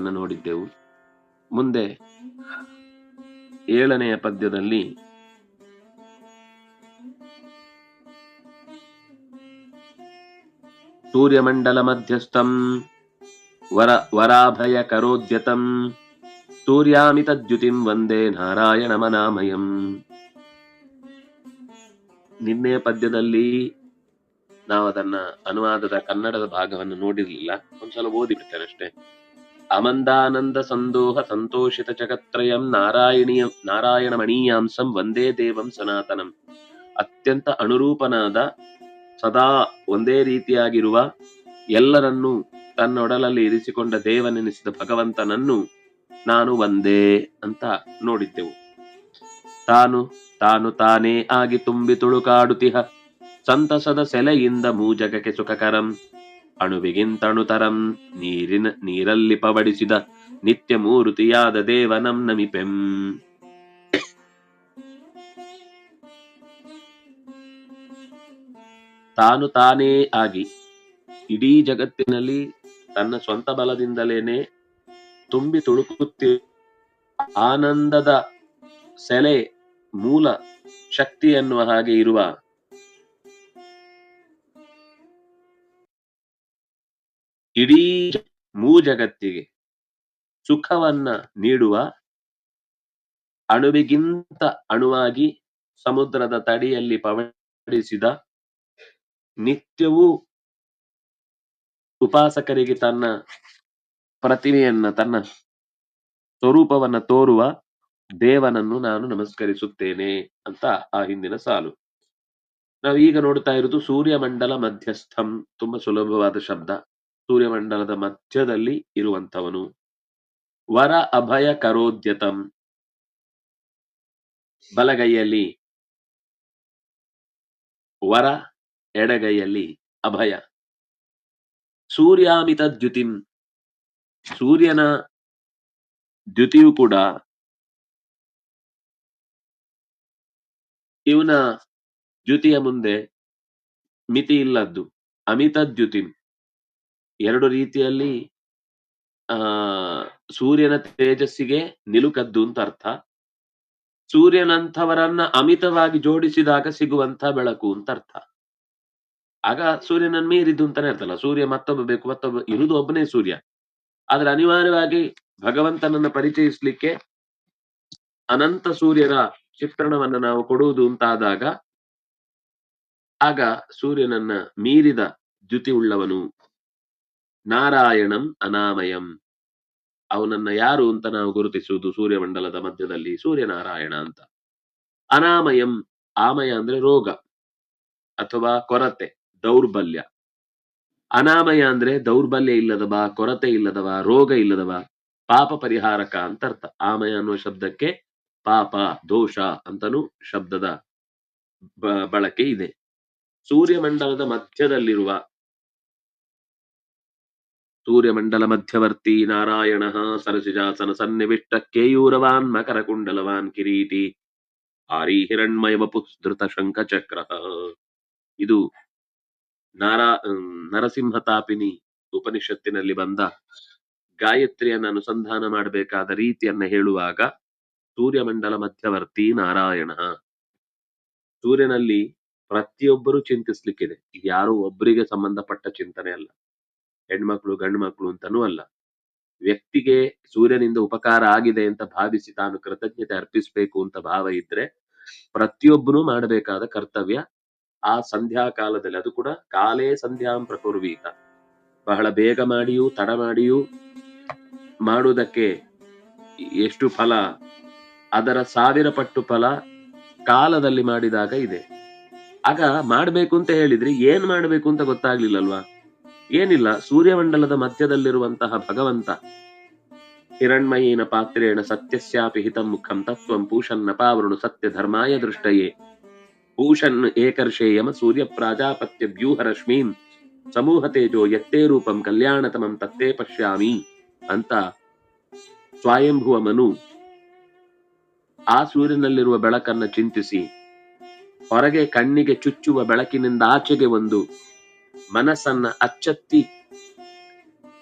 ನೋಡಿದ್ದೆವು. ಮುಂದೆ ಏಳನೆಯ ಪದ್ಯದಲ್ಲಿ ಸೂರ್ಯಮಂಡಲ ಮಧ್ಯಸ್ಥಂ ವರ ವರಾಭಯ ಕರೋದ್ಯತಂ ಸೂರ್ಯಾಮಿತದ್ಯುತಿಂ ವಂದೇ ನಾರಾಯಣಮನಾಮಯಂ. ನಿನ್ನೆಯ ಪದ್ಯದಲ್ಲಿ ನಾವು ಅದನ್ನ ಅನುವಾದದ ಕನ್ನಡದ ಭಾಗವನ್ನು ನೋಡಿರಲಿಲ್ಲ. ಒಂದ್ಸಲ ಓದಿಬಿಡ್ತೇನೆ ಅಷ್ಟೇ. ಅಮಂದಾನಂದ ಸಂದೋಹ ಸಂತೋಷಿತ ಜಗತ್ರಯಂ ನಾರಾಯಣೀಯ ನಾರಾಯಣ ಮಣೀಯಾಂಸಂ ವಂದೇ ದೇವಂ ಸನಾತನಂ. ಅತ್ಯಂತ ಅನುರೂಪನಾದ ಸದಾ ಒಂದೇ ರೀತಿಯಾಗಿರುವ ಎಲ್ಲರನ್ನೂ ತನ್ನೊಡಲಲ್ಲಿ ಇರಿಸಿಕೊಂಡ ದೇವನೆನಿಸಿದ ಭಗವಂತನನ್ನು ನಾನು ಒಂದೇ ಅಂತ ನೋಡಿದ್ದೆವು. ತಾನು ತಾನು ತಾನೇ ಆಗಿ ತುಂಬಿ ತುಳುಕಾಡುತಿಹ. ಸಂತಸದ ಸೆಲೆಯಿಂದ ಮೂಜಗಕ್ಕೆ ಸುಖಕರಂ. ಅಣುವಿಗಿಂತಣುತರಂ ನೀರಿನ ನೀರಲ್ಲಿ ಪವಡಿಸಿದ ನಿತ್ಯ ಮೂರುತಿಯಾದ ದೇವನಂ ನಮಿಪೆಂ. ತಾನು ತಾನೇ ಆಗಿ ಇಡೀ ಜಗತ್ತಿನಲ್ಲಿ ತನ್ನ ಸ್ವಂತ ಬಲದಿಂದಲೇನೆ ತುಂಬಿ ತುಳುಕುತ್ತಿ ಆನಂದದ ಸೆಲೆ ಮೂಲ ಶಕ್ತಿ ಎನ್ನುವ ಹಾಗೆ ಇರುವ ಇಡೀ ಮೂ ಜಗತ್ತಿಗೆ ಸುಖವನ್ನ ನೀಡುವ ಅಣುವಿಗಿಂತ ಅಣುವಾಗಿ ಸಮುದ್ರದ ತಡಿಯಲ್ಲಿ ಪವಡಿಸಿದ ನಿತ್ಯವೂ ಉಪಾಸಕರಿಗೆ ತನ್ನ ಪ್ರತಿಮೆಯನ್ನ, ತನ್ನ ಸ್ವರೂಪವನ್ನ ತೋರುವ ದೇವನನ್ನು ನಾನು ನಮಸ್ಕರಿಸುತ್ತೇನೆ ಅಂತ ಆ ಹಿಂದಿನ ಸಾಲು. ನಾವು ಈಗ ನೋಡ್ತಾ ಇರುವುದು ಸೂರ್ಯಮಂಡಲ ಮಧ್ಯಸ್ಥಂ, ತುಂಬಾ ಸುಲಭವಾದ ಶಬ್ದ. ಸೂರ್ಯಮಂಡಲದ ಮಧ್ಯದಲ್ಲಿ ಇರುವಂತವನು ವರ ಅಭಯ ಕರೋದ್ಯತಂ. ಬಲಗೈಯಲ್ಲಿ ವರ, ಎಡಗೈಯಲ್ಲಿ ಅಭಯ. ಸೂರ್ಯಾಮಿತ ದ್ಯುತಿಂ. ಸೂರ್ಯನ ದ್ಯುತಿಯು ಕೂಡ ಇವನ ದ್ಯುತಿಯ ಮುಂದೆ ಮಿತಿ ಇಲ್ಲದ್ದು, ಅಮಿತ ದ್ಯುತಿಂ. ಎರಡು ರೀತಿಯಲ್ಲಿ, ಆ, ಸೂರ್ಯನ ತೇಜಸ್ಸಿಗೆ ನಿಲುಕದ್ದು ಅಂತ ಅರ್ಥ. ಸೂರ್ಯನಂಥವರನ್ನ ಅಮಿತವಾಗಿ ಜೋಡಿಸಿದಾಗ ಸಿಗುವಂತ ಬೆಳಕು ಅಂತ ಅರ್ಥ. ಆಗ ಸೂರ್ಯನನ್ ಮೀರಿದ್ದು ಅಂತಾನೆ ಅರ್ಥಲ್ಲ ಸೂರ್ಯ ಮತ್ತೊಬ್ಬ ಬೇಕು, ಮತ್ತೊಬ್ಬ ಇರುವುದು ಒಬ್ಬನೇ ಸೂರ್ಯ. ಆದ್ರೆ ಅನಿವಾರ್ಯವಾಗಿ ಭಗವಂತನನ್ನ ಪರಿಚಯಿಸ್ಲಿಕ್ಕೆ ಅನಂತ ಸೂರ್ಯರ ಚಿತ್ರಣವನ್ನ ನಾವು ಕೊಡುವುದು ಅಂತಾದಾಗ, ಆಗ ಸೂರ್ಯನನ್ನ ಮೀರಿದ ದ್ಯುತಿ ಉಳ್ಳವನು ನಾರಾಯಣಂ ಅನಾಮಯಂ. ಅವನನ್ನ ಯಾರು ಅಂತ ನಾವು ಗುರುತಿಸುವುದು ಸೂರ್ಯಮಂಡಲದ ಮಧ್ಯದಲ್ಲಿ ಸೂರ್ಯನಾರಾಯಣ ಅಂತ. ಅನಾಮಯಂ ಆಮಯ ಅಂದ್ರೆ ರೋಗ ಅಥವಾ ಕೊರತೆ, ದೌರ್ಬಲ್ಯ. ಅನಾಮಯ ಅಂದ್ರೆ ದೌರ್ಬಲ್ಯ ಇಲ್ಲದವ, ಕೊರತೆ ಇಲ್ಲದವ, ರೋಗ ಇಲ್ಲದವ, ಪಾಪ ಪರಿಹಾರಕ ಅಂತ ಅರ್ಥ ಆಮಯ ಅನ್ನುವ ಶಬ್ದಕ್ಕೆ ಪಾಪ, ದೋಷ ಅಂತನೂ ಶಬ್ದದ ಬಳಕೆ ಇದೆ. ಸೂರ್ಯಮಂಡಲದ ಮಧ್ಯದಲ್ಲಿರುವ ಸೂರ್ಯಮಂಡಲ ಮಧ್ಯವರ್ತಿ ನಾರಾಯಣ ಸರಸಿಜಾಸನ ಸನ್ನಿವಿಷ್ಟ ಕೇಯೂರವಾನ್ ಮಕರ ಕುಂಡಲವಾನ್ ಕಿರೀಟಿ ಆರಿ ಹಿರಣ್ಮಯ ವಪುಸ್ತೃತ ಶಂಖಚಕ್ರ ಇದು ನಾರಾ ಹ್ಮ್, ನರಸಿಂಹ ತಾಪಿನಿ ಉಪನಿಷತ್ತಿನಲ್ಲಿ ಬಂದ ಗಾಯತ್ರಿಯನ್ನು ಅನುಸಂಧಾನ ಮಾಡಬೇಕಾದ ರೀತಿಯನ್ನ ಹೇಳುವಾಗ ಸೂರ್ಯಮಂಡಲ ಮಧ್ಯವರ್ತಿ ನಾರಾಯಣ. ಸೂರ್ಯನಲ್ಲಿ ಪ್ರತಿಯೊಬ್ಬರು ಚಿಂತಿಸ್ಲಿಕ್ಕಿದೆ. ಯಾರೋ ಒಬ್ಬರಿಗೆ ಸಂಬಂಧಪಟ್ಟ ಚಿಂತನೆ ಅಲ್ಲ. ಹೆಣ್ಮಕ್ಳು ಗಂಡು ಮಕ್ಕಳು ಅಂತಾನೂ ಅಲ್ಲ. ವ್ಯಕ್ತಿಗೆ ಸೂರ್ಯನಿಂದ ಉಪಕಾರ ಆಗಿದೆ ಅಂತ ಭಾವಿಸಿ ತಾನು ಕೃತಜ್ಞತೆ ಅರ್ಪಿಸಬೇಕು ಅಂತ ಭಾವ ಇದ್ರೆ ಪ್ರತಿಯೊಬ್ಬನು ಮಾಡಬೇಕಾದ ಕರ್ತವ್ಯ ಆ ಸಂಧ್ಯಾ ಕಾಲದಲ್ಲಿ ಅದು ಕೂಡ ಕಾಲೇ ಸಂಧ್ಯಾಂ ಪ್ರಕುರ್ವೀತ. ಬಹಳ ಬೇಗ ಮಾಡಿಯೂ, ತಡ ಮಾಡಿಯೂ ಮಾಡುವುದಕ್ಕೆ ಎಷ್ಟು ಫಲ? ಅದರ ಸಾವಿರ ಪಟ್ಟು ಫಲ ಕಾಲದಲ್ಲಿ ಮಾಡಿದಾಗ ಇದೆ. ಆಗ ಮಾಡಬೇಕು ಅಂತ ಹೇಳಿದ್ರೆ ಏನ್ ಮಾಡಬೇಕು ಅಂತ ಗೊತ್ತಾಗ್ಲಿಲ್ಲಲ್ವಾ? ಏನಿಲ್ಲ, ಸೂರ್ಯಮಂಡಲದ ಮಧ್ಯದಲ್ಲಿರುವಂತಹ ಭಗವಂತ. ಹಿರಣ್ಮಯೇನ ಪಾತ್ರೇಣ ಸತ್ಯಸ್ಯಾಪಿ ಹಿತಂ ಮುಖಂ ತತ್ವಂ ಪೂಷನ್ನ ಪಾವೃಣು ಸತ್ಯ ಧರ್ಮಾಯ ದೃಷ್ಟಯೇ. ಪೂಷನ್ ಏಕರ್ಷೇಯಮ ಸೂರ್ಯ ಪ್ರಾಜಾಪತ್ಯ ವ್ಯೂಹ ರಶ್ಮೀಂ ಸಮೂಹ ತೇಜೋ ಯತ್ತೇ ರೂಪಂ ಕಲ್ಯಾಣತಮಂ ತತ್ತೇ ಪಶ್ಯಾಮಿ. ಅಂತ ಸ್ವಯಂಭುವ ಮನು ಆ ಸೂರ್ಯನಲ್ಲಿರುವ ಬೆಳಕನ್ನ ಚಿಂತಿಸಿ, ಹೊರಗೆ ಕಣ್ಣಿಗೆ ಚುಚ್ಚುವ ಬೆಳಕಿನಿಂದ ಆಚೆಗೆ ಒಂದು ಮನಸ್ಸನ್ನ ಅಚ್ಚತ್ತಿ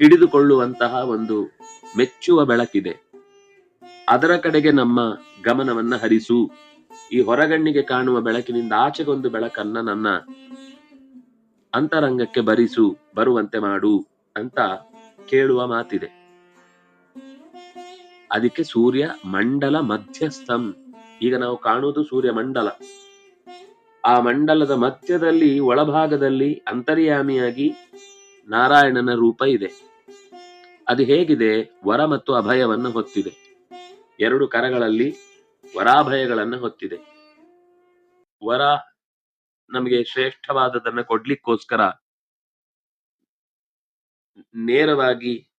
ಹಿಡಿದುಕೊಳ್ಳುವಂತಹ ಒಂದು ಮೆಚ್ಚುವ ಬೆಳಕಿದೆ. ಅದರ ಕಡೆಗೆ ನಮ್ಮ ಗಮನವನ್ನ ಹರಿಸು. ಈ ಹೊರಗಣ್ಣಿಗೆ ಕಾಣುವ ಬೆಳಕಿನಿಂದ ಆಚೆಗೊಂದು ಬೆಳಕನ್ನ ನನ್ನ ಅಂತರಂಗಕ್ಕೆ ಬರಿಸು, ಬರುವಂತೆ ಮಾಡು ಅಂತ ಕೇಳುವ ಮಾತಿದೆ. ಅದಕ್ಕೆ ಸೂರ್ಯ ಮಂಡಲ ಮಧ್ಯಸ್ಥಂ. ಈಗ ನಾವು ಕಾಣುವುದು ಸೂರ್ಯ ಮಂಡಲ. ಆ ಮಂಡಲದ ಮಧ್ಯದಲ್ಲಿ, ಒಳಭಾಗದಲ್ಲಿ ಅಂತರ್ಯಾಮಿಯಾಗಿ ನಾರಾಯಣನ ರೂಪ ಇದೆ. ಅದು ಹೇಗಿದೆ? ವರ ಮತ್ತು ಅಭಯವನ್ನು ಹೊತ್ತಿದೆ. ಎರಡು ಕರಗಳಲ್ಲಿ ವರಾಭಯಗಳನ್ನು ಹೊತ್ತಿದೆ. ವರ ನಮಗೆ ಶ್ರೇಷ್ಠವಾದದನ್ನ ಕೊಡ್ಲಿಕ್ಕೋಸ್ಕರ ನೇರವಾಗಿ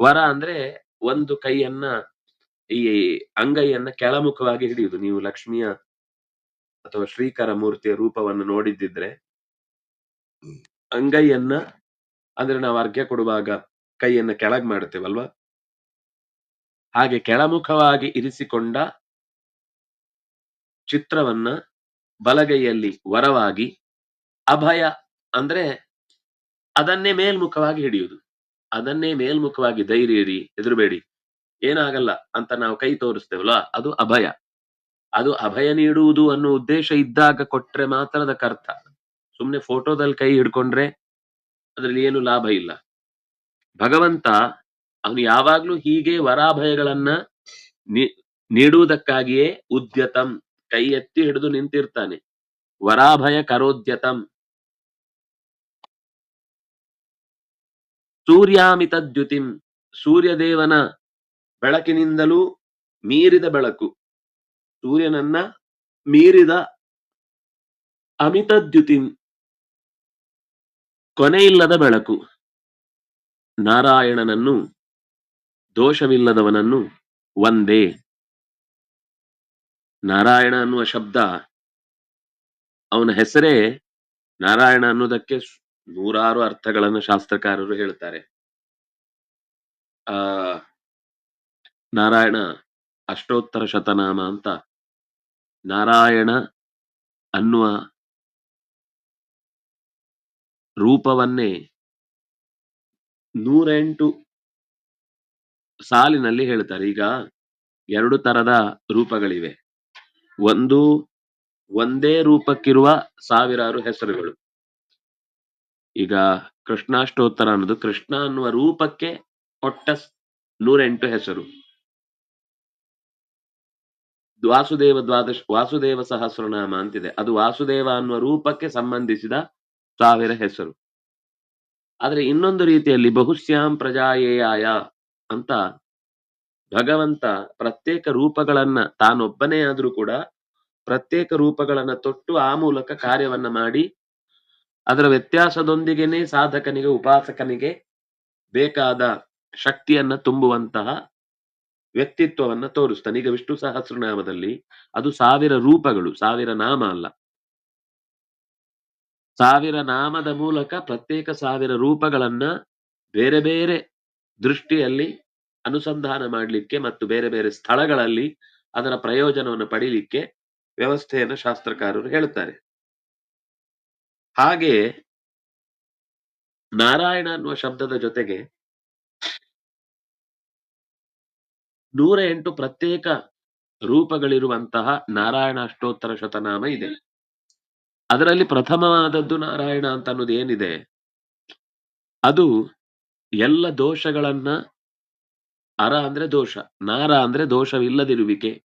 ವರ ಅಂದ್ರೆ ಒಂದು ಕೈಯನ್ನ, ಈ ಅಂಗೈಯನ್ನ ಕೆಳಮುಖವಾಗಿ ಹಿಡಿಯುವುದು. ನೀವು ಲಕ್ಷ್ಮಿಯ ಅಥವಾ ಶ್ರೀಕರ ಮೂರ್ತಿಯ ರೂಪವನ್ನು ನೋಡಿದ್ದಿದ್ರೆ ಅಂಗೈಯನ್ನ ಅಂದ್ರೆ ನಾವು ಅರ್ಘ್ಯ ಕೊಡುವಾಗ ಕೈಯನ್ನ ಕೆಳಗ್ ಮಾಡುತ್ತೇವಲ್ವಾ? ಹಾಗೆ ಕೆಳಮುಖವಾಗಿ ಇರಿಸಿಕೊಂಡ ಚಿತ್ರವನ್ನ ಬಲಗೈಯಲ್ಲಿ ವರವಾಗಿ ಅಭಯ ಅಂದ್ರೆ ಅದನ್ನೇ ಮೇಲ್ಮುಖವಾಗಿ ಹಿಡಿಯುವುದು. ಅದನ್ನೇ ಮೇಲ್ಮುಖವಾಗಿ ಧೈರ್ಯ ಇಡಿ ಹೆದರಬೇಡಿ. ಏನಾಗಲ್ಲ ಅಂತ ನಾವು ಕೈ ತೋರಿಸ್ತೇವಲ್ಲ ಅದು ಅಭಯ. ಅದು ಅಭಯ ನೀಡುವುದು ಅನ್ನೋ ಉದ್ದೇಶ ಇದ್ದಾಗ ಕೊಟ್ರೆ ಮಾತ್ರ ಅದಕ್ಕೆ ಅರ್ಥ ಸುಮ್ನೆ ಫೋಟೋದಲ್ಲಿ ಕೈ ಹಿಡ್ಕೊಂಡ್ರೆ ಅದ್ರಲ್ಲಿ ಏನು ಲಾಭ ಇಲ್ಲ. ಭಗವಂತ ಅವನು ಯಾವಾಗ್ಲೂ ಹೀಗೆ ವರಾಭಯಗಳನ್ನ ನೀಡುವುದಕ್ಕಾಗಿಯೇ ಉದ್ಯತಂ, ಕೈ ಎತ್ತಿ ಹಿಡಿದು ನಿಂತಿರ್ತಾನೆ. ವರಾಭಯ ಕರೋದ್ಯತಂ. ಸೂರ್ಯಾಮಿತ ದ್ಯುತಿಂ ಸೂರ್ಯದೇವನ ಬೆಳಕಿನಿಂದಲೂ ಮೀರಿದ ಬೆಳಕು. ಸೂರ್ಯನನ್ನ ಮೀರಿದ ಅಮಿತ ದ್ಯುತಿಂ ಕೊನೆಯಿಲ್ಲದ ಬೆಳಕು. ನಾರಾಯಣನನ್ನು, ದೋಷವಿಲ್ಲದವನನ್ನು ಒಂದೇ. ನಾರಾಯಣ ಅನ್ನುವ ಶಬ್ದ ಅವನ ಹೆಸರೇ ನಾರಾಯಣ ಅನ್ನೋದಕ್ಕೆ ನೂರಾರು ಅರ್ಥಗಳನ್ನು ಶಾಸ್ತ್ರಕಾರರು ಹೇಳ್ತಾರೆ. ಆ, ನಾರಾಯಣ ಅಷ್ಟೋತ್ತರ ಶತನಾಮ ಅಂತ ನಾರಾಯಣ ಅನ್ನುವ ರೂಪವನ್ನೇ ನೂರೆಂಟು ಸಾಲಿನಲ್ಲಿ ಹೇಳ್ತಾರೆ. ಈಗ ಎರಡು ತರದ ರೂಪಗಳಿವೆ. ಒಂದು ಒಂದೇ ರೂಪಕ್ಕಿರುವ ಸಾವಿರಾರು ಹೆಸರುಗಳು. ಈಗ ಕೃಷ್ಣಾಷ್ಟೋತ್ತರ ಅನ್ನೋದು. ಕೃಷ್ಣ ಅನ್ನುವ ರೂಪಕ್ಕೆ ಕೊಟ್ಟ ಸ್- ನೂರೆಂಟು ಹೆಸರು. ವಾಸುದೇವ ದ್ವಾದಶ, ವಾಸುದೇವ ಸಹಸ್ರನಾಮ ಅಂತಿದೆ. ಅದು ವಾಸುದೇವ ಅನ್ನುವ ರೂಪಕ್ಕೆ ಸಂಬಂಧಿಸಿದ ಸಾವಿರ ಹೆಸರು. ಆದ್ರೆ ಇನ್ನೊಂದು ರೀತಿಯಲ್ಲಿ ಬಹುಶ್ಯಾಂ ಪ್ರಜಾಯೇಯಾಯ ಅಂತ ಭಗವಂತ ಪ್ರತ್ಯೇಕ ರೂಪಗಳನ್ನ ತಾನೊಬ್ಬನೇ ಆದ್ರೂ ಕೂಡ ಪ್ರತ್ಯೇಕ ರೂಪಗಳನ್ನ ತೊಟ್ಟು ಆ ಮೂಲಕ ಕಾರ್ಯವನ್ನ ಮಾಡಿ ಅದರ ವ್ಯತ್ಯಾಸದೊಂದಿಗೆನೇ ಸಾಧಕನಿಗೆ, ಉಪಾಸಕನಿಗೆ ಬೇಕಾದ ಶಕ್ತಿಯನ್ನ ತುಂಬುವಂತಹ ವ್ಯಕ್ತಿತ್ವವನ್ನ ತೋರಿಸ್ತಾನೆ ಈಗ ವಿಷ್ಣು ಸಹಸ್ರನಾಮದಲ್ಲಿ ಅದು ಸಾವಿರ ರೂಪಗಳು, ಸಾವಿರ ನಾಮ ಅಲ್ಲ. ಸಾವಿರ ನಾಮದ ಮೂಲಕ ಪ್ರತ್ಯೇಕ ಸಾವಿರ ರೂಪಗಳನ್ನ ಬೇರೆ ಬೇರೆ ದೃಷ್ಟಿಯಲ್ಲಿ ಅನುಸಂಧಾನ ಮಾಡಲಿಕ್ಕೆ ಮತ್ತು ಬೇರೆ ಬೇರೆ ಸ್ಥಳಗಳಲ್ಲಿ ಅದರ ಪ್ರಯೋಜನವನ್ನು ಪಡೀಲಿಕ್ಕೆ ವ್ಯವಸ್ಥೆಯನ್ನು ಶಾಸ್ತ್ರಕಾರರು ಹೇಳುತ್ತಾರೆ. ಹಾಗೆಯೇ ನಾರಾಯಣ ಅನ್ನುವ ಶಬ್ದದ ಜೊತೆಗೆ ನೂರ ಎಂಟು ಪ್ರತ್ಯೇಕ ರೂಪಗಳಿರುವಂತಹ ನಾರಾಯಣ ಅಷ್ಟೋತ್ತರ ಶತನಾಮ ಇದೆ. ಅದರಲ್ಲಿ ಪ್ರಥಮವಾದದ್ದು ನಾರಾಯಣ ಅಂತ ಅನ್ನೋದು ಏನಿದೆ? ಅದು ಎಲ್ಲ ದೋಷಗಳನ್ನ ಅರ ಅಂದ್ರೆ ದೋಷ ನಾರ ಅಂದ್ರೆ ದೋಷವಿಲ್ಲದಿರುವಿಕೆ.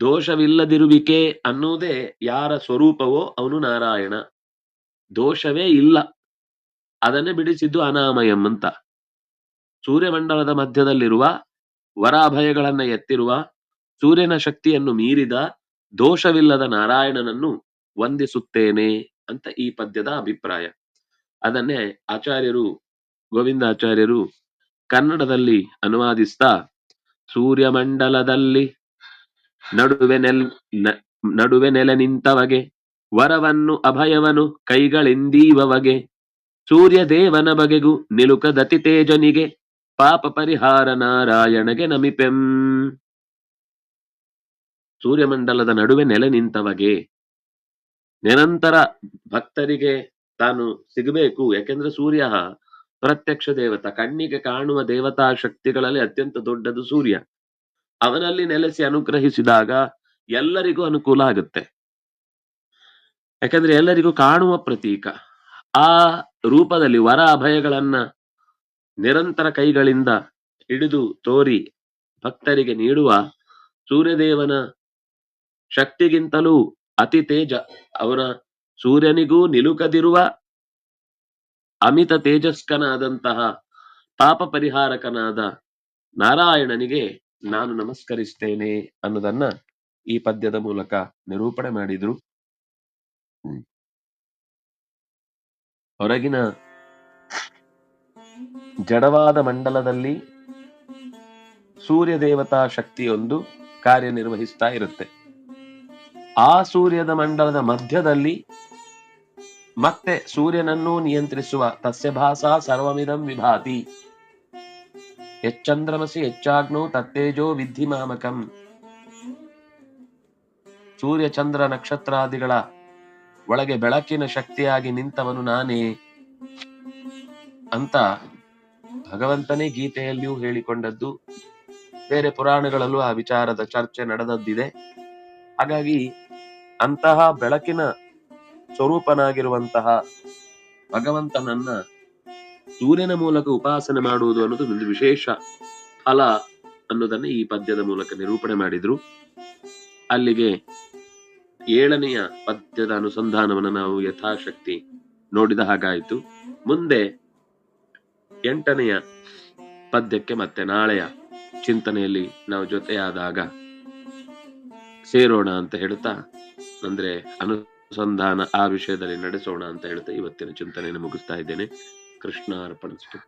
ದೋಷವಿಲ್ಲದಿರುವಿಕೆ ಅನ್ನೋದೇ ಯಾರ ಸ್ವರೂಪವೋ ಅವನು ನಾರಾಯಣ. ದೋಷವೇ ಇಲ್ಲ. ಅದನ್ನೇ ಬಿಡಿಸಿದ್ದು ಅನಾಮಯಂ ಅಂತ. ಸೂರ್ಯಮಂಡಲದ ಮಧ್ಯದಲ್ಲಿರುವ ವರಾಭಯಗಳನ್ನ ಎತ್ತಿರುವ ಸೂರ್ಯನ ಶಕ್ತಿಯನ್ನು ಮೀರಿದ ದೋಷವಿಲ್ಲದ ನಾರಾಯಣನನ್ನು ವಂದಿಸುತ್ತೇನೆ ಅಂತ ಈ ಪದ್ಯದ ಅಭಿಪ್ರಾಯ. ಅದನ್ನೇ ಆಚಾರ್ಯರು, ಗೋವಿಂದಾಚಾರ್ಯರು ಕನ್ನಡದಲ್ಲಿ ಅನುವಾದಿಸ್ತಾ, ಸೂರ್ಯಮಂಡಲದಲ್ಲಿ ನಡುವೆ ನೆಲ್ ನಡುವೆ ನೆಲೆ ನಿಂತವಗೆ, ವರವನ್ನು ಅಭಯವನು ಕೈಗಳಿಂದೀವವಗೆ ಸೂರ್ಯ ದೇವನ ಬಗೆಗೂ ನಿಲುಕದತಿ ತೇಜನಿಗೆ ಪಾಪ ಪರಿಹಾರ ನಾರಾಯಣಗೆ ನಮಿಪೆಂ. ಸೂರ್ಯಮಂಡಲದ ನಡುವೆ ನೆಲೆ ನಿಂತವಗೆ ನಿರಂತರ ಭಕ್ತರಿಗೆ ತಾನು ಸಿಗಬೇಕು, ಯಾಕೆಂದ್ರೆ ಸೂರ್ಯ ಪ್ರತ್ಯಕ್ಷ ದೇವತಾ, ಕಣ್ಣಿಗೆ ಕಾಣುವ ದೇವತಾ ಶಕ್ತಿಗಳಲ್ಲಿ ಅತ್ಯಂತ ದೊಡ್ಡದು ಸೂರ್ಯ. ಅವನಲ್ಲಿ ನೆಲೆಸಿ ಅನುಗ್ರಹಿಸಿದಾಗ ಎಲ್ಲರಿಗೂ ಅನುಕೂಲ ಆಗುತ್ತೆ. ಯಾಕಂದ್ರೆ ಎಲ್ಲರಿಗೂ ಕಾಣುವ ಪ್ರತೀಕ. ಆ ರೂಪದಲ್ಲಿ ವರ ಅಭಯಗಳನ್ನ ನಿರಂತರ ಕೈಗಳಿಂದ ಹಿಡಿದು ತೋರಿ ಭಕ್ತರಿಗೆ ನೀಡುವ ಸೂರ್ಯದೇವನ ಶಕ್ತಿಗಿಂತಲೂ ಅತಿ ತೇಜ. ಅವನ ಸೂರ್ಯನಿಗೂ ನಿಲುಕದಿರುವ ಅಮಿತ ತೇಜಸ್ಕನಾದಂತಹ ಪಾಪ ಪರಿಹಾರಕನಾದ ನಾರಾಯಣನಿಗೆ ನಾನು ನಮಸ್ಕರಿಸ್ತೇನೆ ಅನ್ನೋದನ್ನ ಈ ಪದ್ಯದ ಮೂಲಕ ನಿರೂಪಣೆ ಮಾಡಿದ್ರು. ಹೊರಗಿನ ಜಡವಾದ ಮಂಡಲದಲ್ಲಿ ಸೂರ್ಯ ದೇವತಾ ಶಕ್ತಿಯೊಂದು ಕಾರ್ಯನಿರ್ವಹಿಸ್ತಾ ಇರುತ್ತೆ. ಆ ಸೂರ್ಯದ ಮಂಡಲದ ಮಧ್ಯದಲ್ಲಿ ಮತ್ತೆ ಸೂರ್ಯನನ್ನು ನಿಯಂತ್ರಿಸುವ ತಸ್ಯ ಭಾಸ ಸರ್ವಮಿದಂ ವಿಭಾತಿ. ಎಚ್ಚಂದ್ರಮಸಿ ಹೆಚ್ಚಾಗ್ನೋ ತತ್ತೇಜೋ ವಿಧಿ ಮಾಮಕಂ ಸೂರ್ಯ ಚಂದ್ರ ನಕ್ಷತ್ರಾದಿಗಳ ಒಳಗೆ ಬೆಳಕಿನ ಶಕ್ತಿಯಾಗಿ ನಿಂತವನು ನಾನೇ ಅಂತ ಭಗವಂತನೇ ಗೀತೆಯಲ್ಲಿಯೂ ಹೇಳಿಕೊಂಡದ್ದು ಬೇರೆ ಪುರಾಣಗಳಲ್ಲೂ ಆ ವಿಚಾರದ ಚರ್ಚೆ ನಡೆದದ್ದಿದೆ. ಹಾಗಾಗಿ ಅಂತಹ ಬೆಳಕಿನ ಸ್ವರೂಪನಾಗಿರುವಂತಹ ಭಗವಂತನನ್ನ ಸೂರ್ಯನ ಮೂಲಕ ಉಪಾಸನೆ ಮಾಡುವುದು ಅನ್ನೋದು ಒಂದು ವಿಶೇಷ ಫಲ ಅನ್ನೋದನ್ನ ಈ ಪದ್ಯದ ಮೂಲಕ ನಿರೂಪಣೆ ಮಾಡಿದ್ರು. ಅಲ್ಲಿಗೆ ಏಳನೆಯ ಪದ್ಯದ ಅನುಸಂಧಾನವನ್ನು ನಾವು ಯಥಾಶಕ್ತಿ ನೋಡಿದ ಹಾಗಾಯಿತು. ಮುಂದೆ ಎಂಟನೆಯ ಪದ್ಯಕ್ಕೆ ಮತ್ತೆ ನಾಳೆಯ ಚಿಂತನೆಯಲ್ಲಿ ನಾವು ಜೊತೆಯಾದಾಗ ಸೇರೋಣ ಅಂತ ಹೇಳ್ತಾ, ಅಂದ್ರೆ ಅನುಸಂಧಾನ ಆ ವಿಷಯದಲ್ಲಿ ನಡೆಸೋಣ ಅಂತ ಹೇಳ್ತಾ ಇವತ್ತಿನ ಚಿಂತನೆಯನ್ನು ಮುಗಿಸ್ತಾ ಇದ್ದೇನೆ. ಕೃಷ್ಣ ಅರ್ಪಣಿಸ್ತು